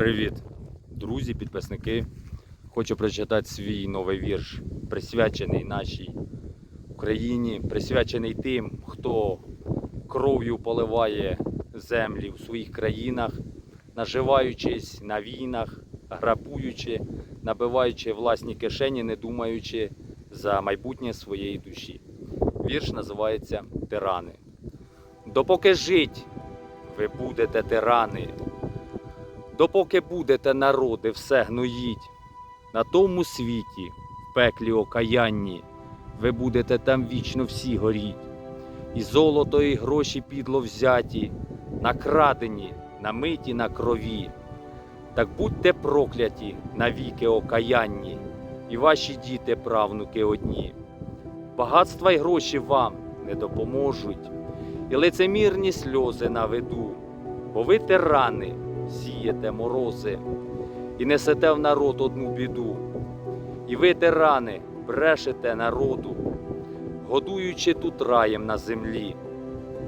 Привіт, друзі, підписники. Хочу прочитати свій новий вірш, присвячений нашій Україні, присвячений тим, хто кров'ю поливає землі в своїх країнах, наживаючись на війнах, грабуючи, набиваючи власні кишені, не думаючи за майбутнє своєї душі. Вірш називається Тирани. Допоки жить, ви будете тирани. Допоки будете народи все гноїть, на тому світі, в пеклі окаянні, ви будете там вічно всі горіть. І золото, і гроші підло взяті, накрадені, намиті на крові. Так будьте прокляті навіки окаянні, і ваші діти, правнуки одні. Багатства й гроші вам не допоможуть, і лицемірні сльози наведу, бо ви тирани сієте морози і несете в народ одну біду. І ви, тирани, брешете народу, годуючи тут раєм на землі,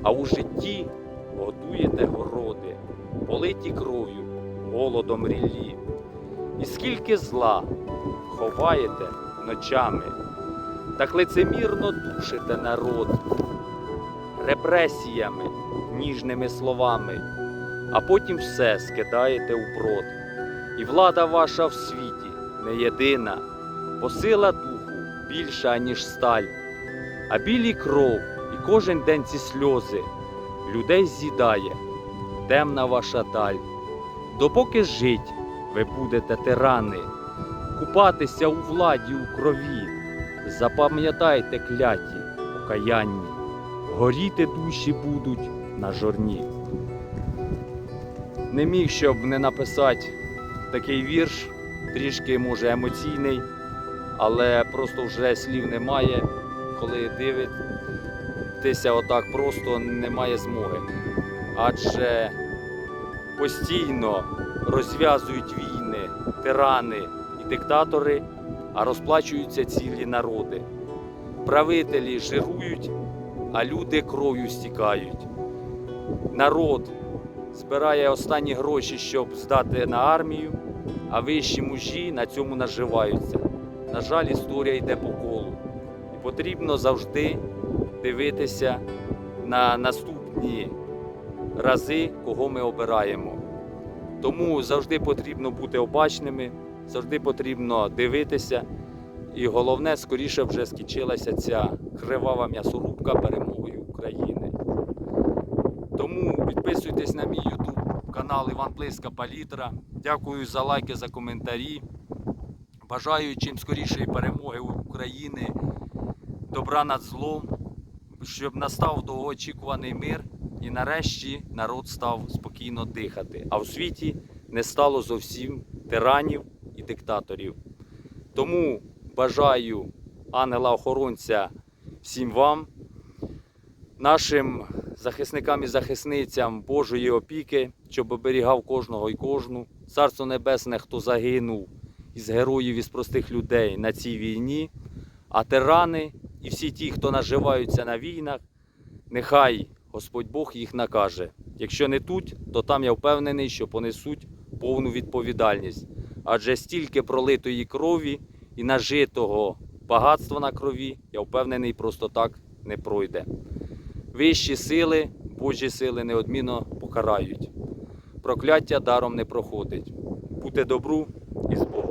а у житті годуєте городи, политі кров'ю, голодом ріллі. І скільки зла ховаєте ночами, так лицемірно душите народ репресіями, ніжними словами а потім все скидаєте у брод. І влада ваша в світі не єдина, бо сила духу більша, ніж сталь, а білі кров і кожен день ці сльози людей з'їдає, темна ваша даль. Допоки жить ви будете тирани, купатися у владі у крові, запам'ятайте кляті, окаянні, горіти душі будуть на жорні не міг, щоб не написати такий вірш, трішки може емоційний, але просто вже слів немає, коли дивитися отак просто немає змоги. Адже постійно розв'язують війни, тирани і диктатори, а розплачуються цілі народи. Правителі жирують, а люди кров'ю стікають. Народ збирає останні гроші, щоб здати на армію, а вищі мужі на цьому наживаються. На жаль, історія йде по колу. І потрібно завжди дивитися на наступні рази, кого ми обираємо. Тому завжди потрібно бути обачними, завжди потрібно дивитися. І головне, скоріше вже скінчилася ця кривава м'ясорубка перемогою України. Підписуйтесь на мій YouTube канал Іван Плиска Палітра. Дякую за лайки, за коментарі. Бажаю чим скорішої перемоги України, добра над злом, щоб настав довгоочікуваний мир і нарешті народ став спокійно дихати. А в світі не стало зовсім тиранів і диктаторів. Тому бажаю ангела-охоронця всім вам, нашим захисникам і захисницям Божої опіки, щоб оберігав кожного і кожну. Царство Небесне, хто загинув із героїв із простих людей на цій війні, а тирани і всі ті, хто наживаються на війнах, нехай Господь Бог їх накаже. Якщо не тут, то там я впевнений, що понесуть повну відповідальність. Адже стільки пролитої крові і нажитого багатства на крові, я впевнений, просто так не пройде. Вищі сили, Божі сили неодмінно покарають. Прокляття даром не проходить. Бути добру і з Богом.